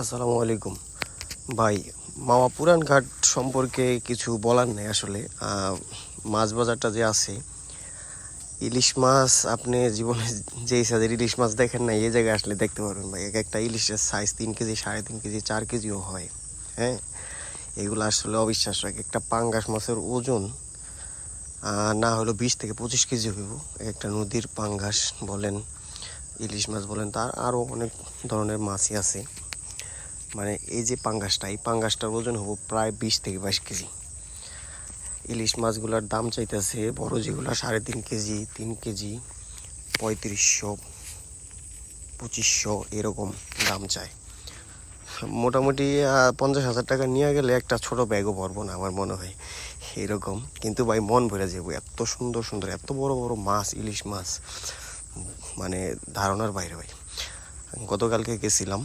আসসালামু আলাইকুম। ভাই, মামা পুরান ঘাট সম্পর্কে কিছু বলার নেই আসলে। মাছ বাজারটা যে আছে, ইলিশ মাছ আপনি জীবনে যেই সাইজের ইলিশ মাছ দেখেন না, এই জায়গায় আসলে দেখতে পারবেন ভাই। এক একটা ইলিশের সাইজ তিন কেজি, সাড়ে তিন কেজি, চার কেজিও হয়। হ্যাঁ? এগুলো আসলে অবিশ্বাস্য। এক একটা পাঙ্গাস মাছের ওজন না হলো বিশ থেকে পঁচিশ কেজি হইব। একটা নদীর পাঙ্গাস বলেন, ইলিশ মাছ বলেন, তার আরও অনেক ধরনের মাছই আছে। মানে এই যে পাঙ্গাসটা, এই পাঙ্গাসটার ওজন হব প্রায় বিশ থেকে বাইশ কেজি। ইলিশ মাছগুলোর দাম চাইতেছে বড় যেগুলো সাড়ে তিন কেজি তিন কেজি, পঁয়ত্রিশশো, পঁচিশশো এরকম দাম চায়। মোটামুটি পঞ্চাশ হাজার টাকা নিয়ে গেলে একটা ছোট ব্যাগও ভরবো না আমার মনে হয়। এরকম। কিন্তু ভাই, মন ভরে যাব, এত সুন্দর সুন্দর, এত বড় বড় মাছ, ইলিশ মাছ। মানে ধারণার বাইরে ভাই। গতকালকে গেছিলাম